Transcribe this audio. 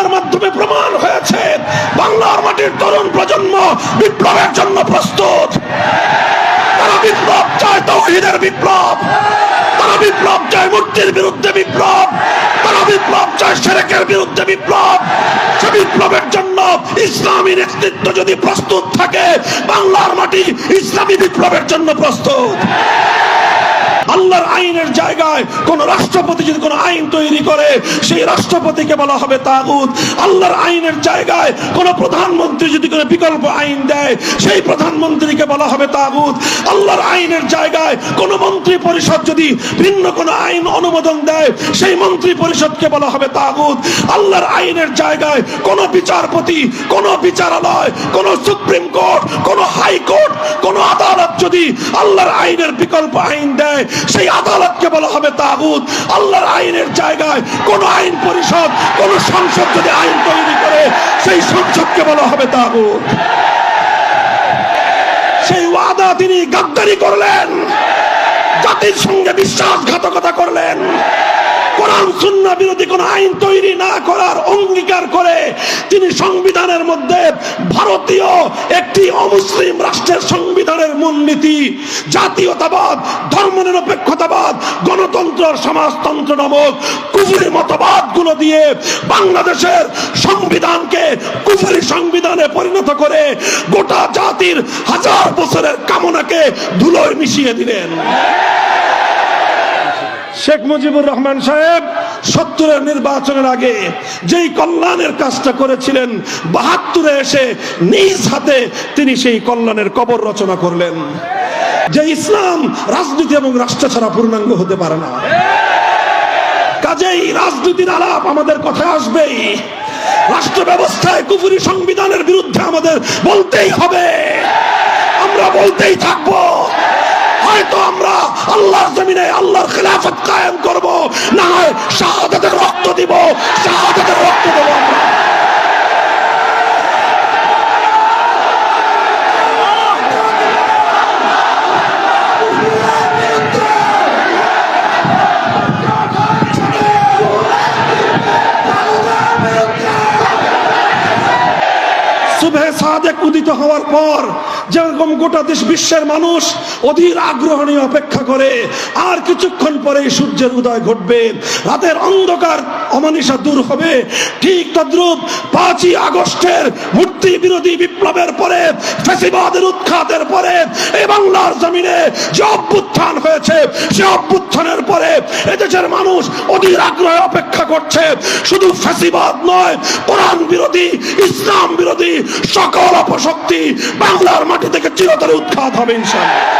বিপ্লবের মাধ্যমে প্রমাণ হয়েছে। বাংলার মাটির তরুণ প্রজন্ম বিপ্লবের জন্য প্রস্তুত। তারা বিপ্লব চায় বিপ্লব। তারা বিপ্লব চায় মূর্তির বিরুদ্ধে বিপ্লব। তারা বিপ্লব চায় বিরুদ্ধে বিপ্লব। সে বিপ্লবের জন্য ইসলামী নেতৃত্ব যদি প্রস্তুত থাকে, বাংলার মাটি ইসলামী বিপ্লবের জন্য প্রস্তুত। আল্লাহর আইনের জায়গায় কোন রাষ্ট্রপতি যদি কোন আইন তৈরি করে, সেই রাষ্ট্রপতিকে বলা হবে তাগুত। আল্লাহর আইনের জায়গায় কোন প্রধানমন্ত্রী যদি কোনো বিকল্প আইন দেয়, সেই প্রধানমন্ত্রীকে বলা হবে তাগুত। আল্লাহর আইনের জায়গায় কোন মন্ত্রী পরিষদ যদি ভিন্ন কোন আইন অনুমোদন দেয়, সেই মন্ত্রী পরিষদকে বলা হবে তাগুত। আল্লাহর আইনের জায়গায় কোন বিচারপতি, কোন বিচারালয়, কোন সুপ্রিম কোর্ট, কোন হাইকোর্ট, কোন আদালত যদি আল্লাহর আইনের বিকল্প আইন দেয় সেই আদালতকে বলা হবে তাগুত। আল্লাহর আইনের জায়গায় কোন আইন পরিষদ, কোন সংসদ যদি আইন তৈরি করে, সেই সংসদকে বলা হবে তাগুত। সেই ওয়াদা তিনি গাদ্দারি করলেন। জাতির সঙ্গে বিশ্বাসঘাতকতা করলেন। সুন্না বিরোধী কোন আইন তৈরি না করার অঙ্গীকার করে তিনি সংবিধানের মধ্যে ভারতীয় একটি অমুসলিম রাষ্ট্রের সংবিধানের মূলনীতি, জাতীয়তাবাদ, ধর্মনিরপেক্ষতাবাদ, গণতন্ত্র, সমাজতন্ত্র নামক কুফুরি মতবাদগুলো দিয়ে বাংলাদেশের সংবিধানকে কুফুরি সংবিধানে পরিণত করে গোটা জাতির হাজার বছরের কামনাকে ধুলোয় মিশিয়ে দিলেন। শেখ মুজিবুর রহমান সাহেব, সত্তরের নির্বাচনের আগে যেই কল্যাণের কাজটা করেছিলেন, বাহাত্তরে এসে নিজ হাতে তিনি সেই কল্যাণের কবর রচনা করলেন। যে ইসলাম রাজনীতি এবং রাষ্ট্র ছাড়া পূর্ণাঙ্গ হতে পারে না। কাজেই রাজনীতির আলাপ আমাদের কথা আসবেই। রাষ্ট্র ব্যবস্থায় কুফুরি সংবিধানের বিরুদ্ধে আমাদের বলতেই হবে। আমরা বলতেই থাকব। হয়তো আমরা জমিনে আল্লাহর খেলাফত কায়েম করব না হয় শাহাদাতের রক্ত দিব শাহাদাতের রক্ত সুবে সাদেক উদিত হওয়ার পর যেরকম গোটা দেশ বিশ্বের মানুষ অধীর আগ্রহ নিয়ে অপেক্ষা করে, আর কিছুক্ষণ পরে সূর্যের উদয় ঘটবে। রাতের অন্ধকার অমানিসা দূর হবে। ঠিক তদ্রুপ পাঁচই আগস্টের মূর্তি বিরোধী বিপ্লবের পরে, ফেসিবাদের উৎখাতের পরে, এই বাংলার জমিনে যে অভ্যুত্থান হয়েছে, সে অভ্যুত্থানের পরে এদেশের মানুষ অধীর আগ্রহে অপেক্ষা করছে। শুধু ফেসিবাদ নয়, কোরআন বিরোধী, ইসলাম বিরোধী সকল অপশক্তি বাংলার মাটি থেকে চিরতরে উৎখাত হবে ইনশাআল্লাহ